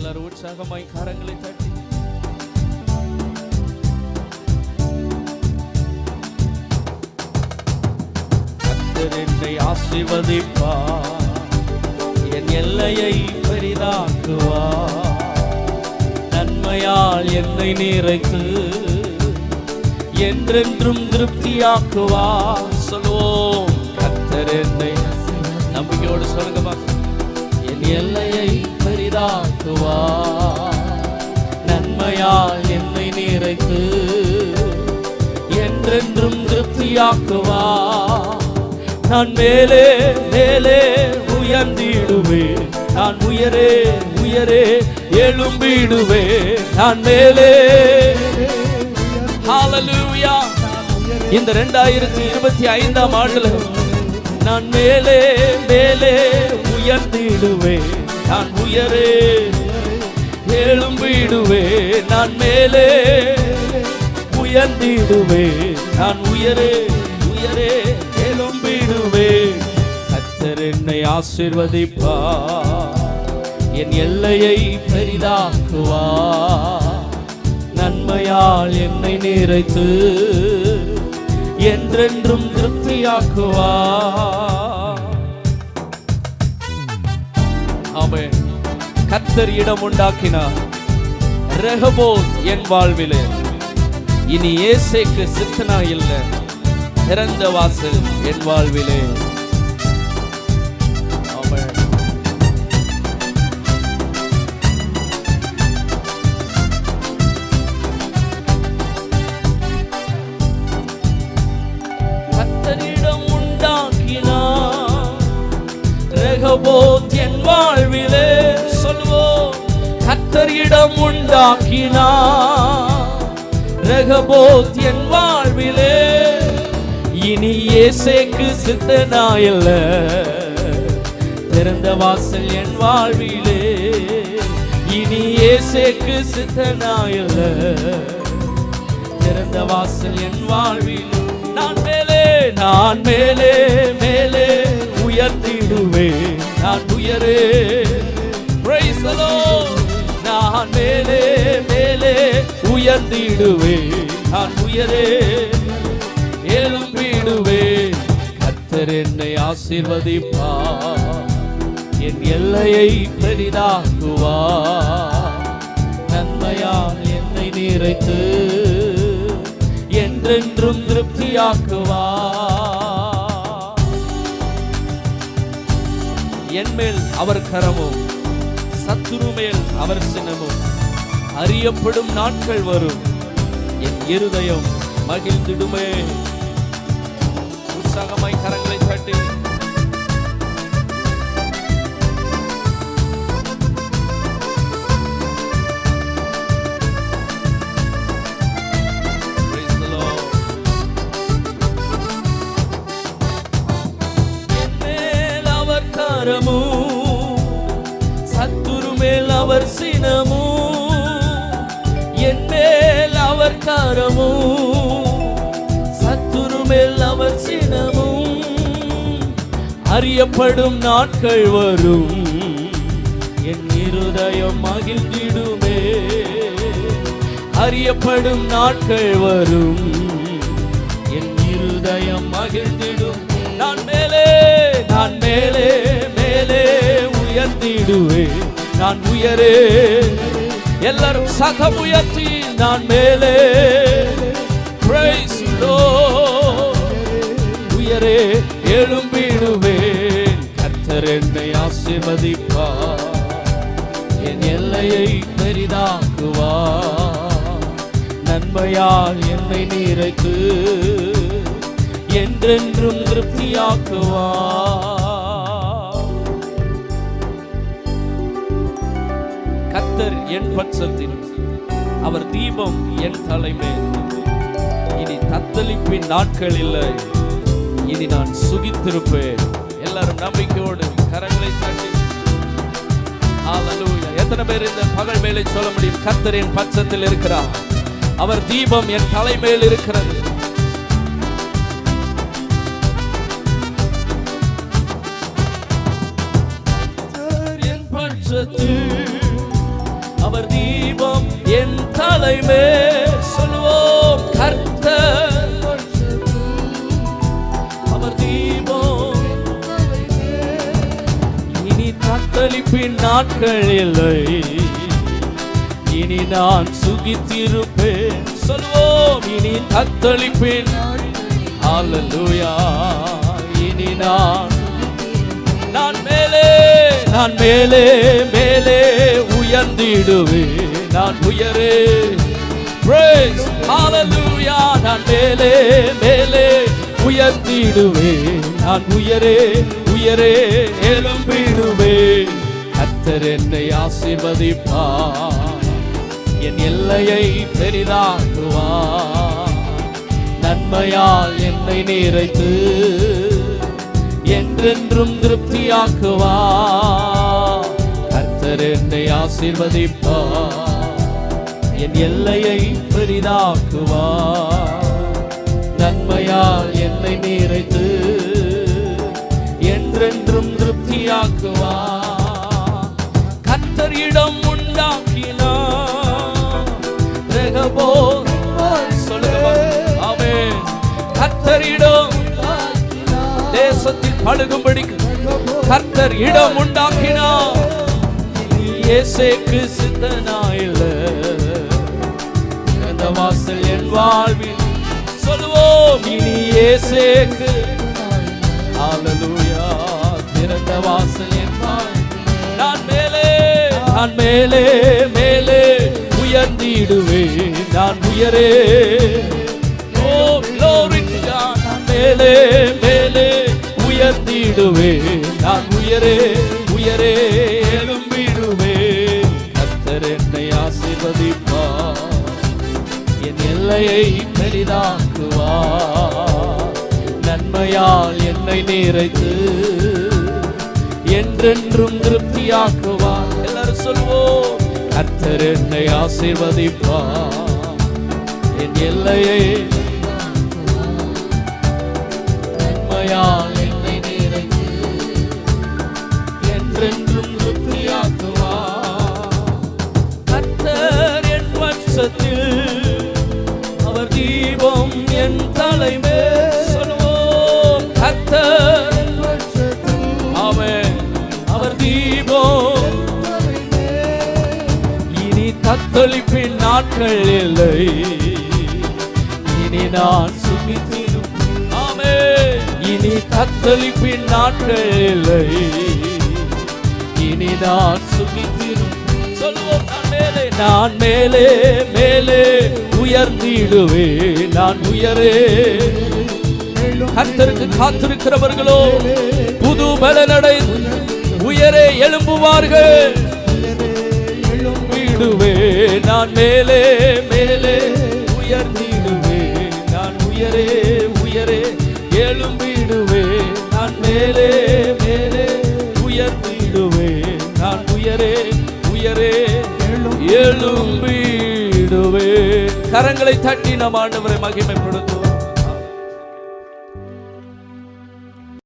எல்லாரும் உற்சாகமாய் கரங்களை தட்டி. என்னை ஆசிர்வதிப்பா. என் எல்லையை பெரிதாக்குவா. நன்மையால் என்னை நிறைத்து என்றென்றும் திருப்தியாக்குவா. சொல்லுவோம் கத்தர் என்னை நம்பிக்கையோடு சொல்லுங்க பார்க்க எல்லையை பெரிதாக்குவார். நன்மையால் என்னை நிறைத்து என்றென்றும் திருப்தியாக்குவார். நான் மேலே மேலே உயர்ந்திடுவேன். நான் உயரே உயரே எழும்பிடுவேன். நான் மேலே ஹalleluya. இந்த ரெண்டாயிரத்தி இருபத்தி ஐந்தாம் ஆண்டுல நான் மேலே மேலே உயர்ந்திடுவேன். நான் உயரே எழும்பிடுவேன் நான் மேலே உயர்ந்திடுவேன் நான் உயரே உயரே எழும்பிடுவேன் கத்தர் என்னை ஆசிர்வதிப்பா என் எல்லையை பெரிதாக்குவா நன்மையால் என்னை நிறைத்து என்றென்றும் திருப்தியாக்குவா கத்தர் இடம் உண்டாக்கினார். ரெகபோ என் வாழ்விலே. இனி ஏசேக்கு சித்தனா இல்ல திறந்த வாசல் என் வாழ்விலே. ஆமென். என் வாழ்விலே. சொல்வோம் கத்தர் இடம் உண்டாக்கினார் ரெகபோத் என் வாழ்விலே. இனி ஏசேக்கு சித்தனா இல்ல திறந்த வாசல் என் வாழ்விலே. இனி ஏசேக்கு சித்தனா இல்ல திறந்த வாசல் என் வாழ்விலே. உயர்ந்திடுவேன் நான் உயரே எழும்பிடுவேன் கத்தர் என்னை ஆசீர்வதிப்பார். என் எல்லையை பெரிதாக்குவா நன்மையால் என்னை நிறைத்து என்றென்றும் திருப்தியாக்குவா என் மேல் அவர் கரமும் சத்துரு மேல் அவர் சினமும். அறியப்படும் நாட்கள் வரும். என் இருதயம் மகிழ்ந்திடுமே. உற்சாகமாய் கரங்களை தட்டி. கரமும் சத்துரு மேல் அவர் சினமும். மேல் அவர் கரமும் சத்துரு மேல் அவர் சினமும். அறியப்படும் நாட்கள் வரும் என் இருதயம் மகிழ்ந்திடுமே. அறியப்படும் நாட்கள் வரும் என் இருதயம் மகிழ்ந்திடும். நான் மேலே நான் மேலே மேலே உயர்ந்திடுவேன். நான் உயரே எல்லாரும் சகம் உயர்த்தி நான் மேலே. Praise the Lord. உயரே எழும்பிடுவேன். கர்த்தர் என்னை ஆசீர்வதிப்பார். என் எல்லையை பெரிதாக்குவார். நன்மையால் என்னை நிறைத்து என்றென்றும் திருப்தியாக்குவார். கர்த்தர் என் பட்சத்தில். அவர் தீபம் என் தலைமேல். இனி தத்தளிப்பின் நாட்கள் இல்லை. இனி நான் சுகித்திருப்பேன். எல்லாரும் நம்பிக்கையோடு கரங்களை தட்டி. எத்தனை பேர் இந்த பகல் மேலே சொல்ல முடியும்? கர்த்தரின் பட்சத்தில் இருக்கிறார். அவர் தீபம் என் தலைமையில் இருக்கிறது. கர்த்தர் பட்சத்தில். தலைமே சொல்லுவோம் கர்த்தர். அவர் தீபம். இனி தத்தளிப்பின் நாட்கள் இல்லை. இனி நான் சுகித்திருப்பேன். சொல்வோம் இனி தத்தளிப்பின் அல்லேலூயா இனி நான் நான் மேலே நான் மேலே மேலே உயர்ந்திடுவேன். நான் உயரே. Praise, hallelujah. நான் மேலே மேலே உயர்த்திடுவே. நான் உயரே உயரே எழும்பிடுவே. கத்தர் என்னை ஆசீர்வதிப்பார். என் எல்லையை பெரிதாக்குவா நன்மையால் என்னை நிறைத்து என்றென்றும் திருப்தியாக்குவா கர்த்தர் என்னை ஆசீர்வதிப்பார். என் எல்லையை பெரிதாக்குவார். நன்மையால் என்னை நிறைத்து என்றென்றும் திருப்தியாக்குவார். கர்த்தரிடம் உண்டாக்கினார். ரெகபோ கர்த்தரிடம் தேசத்தில் பழுகும்படி கர்த்தர் இடம் உண்டாக்கினார். இயேசுக்கு சித்தனாயில்லை வாசல் என் வாழ்வில் சொல்லுவோம் இனி இயேசுக்கு. ஹalleluya திறந்த வாசல் என் வாழ்வில். நான் மேலே நான் மேலே மேலே உயர்ந்திடுவேன். நான் உயரே. மேலே மேலே உயர்ந்திடுவே நான் உயரே உயரே எழும்பிடுவே கத்தர் என்னை ஆசிர்வதிப்பார். என் எல்லையை பெரிதாக்குவா நன்மையால் என்னை நிறைத்து என்றென்றும் திருப்தியாக்குவா எல்லாரும் சொல்வோம் கர்த்தர் என்னை ஆசீர்வதிப்பா என் எல்லையை நன்மையால் என்னை நிறைத்து என்றென்றும் திருப்தியாக்குவா கர்த்தர் என் வம்சத்தில் நாட்கள் இல்லை. இனி நான் சுகித்திரும் ஆமே. இனி தத்தளிப்பின் நாட்கள் இல்லை. இனி நான் சுகித்திரும் சொல்லுவோம் நான் மேலே. நான் மேலே மேலே உயர்ந்திடுவே நான் உயரே. கத்தருக்கு காத்திருக்கிறவர்களோ புது பலனடை உயரே எழும்புவார்கள். எழும்பிடுவே நான் மேலே. மேலே. உயர்ந்திடுவே நான் உயரே உயரே. எழும்பிடுவே நான் மேலே. மேலே. உயர்ந்திடுவே நான் உயரே உயரே. எழும்பிடுவே கரங்களை தட்டி நாம் ஆண்டவரை மகிமைப்படுத்துவோம்.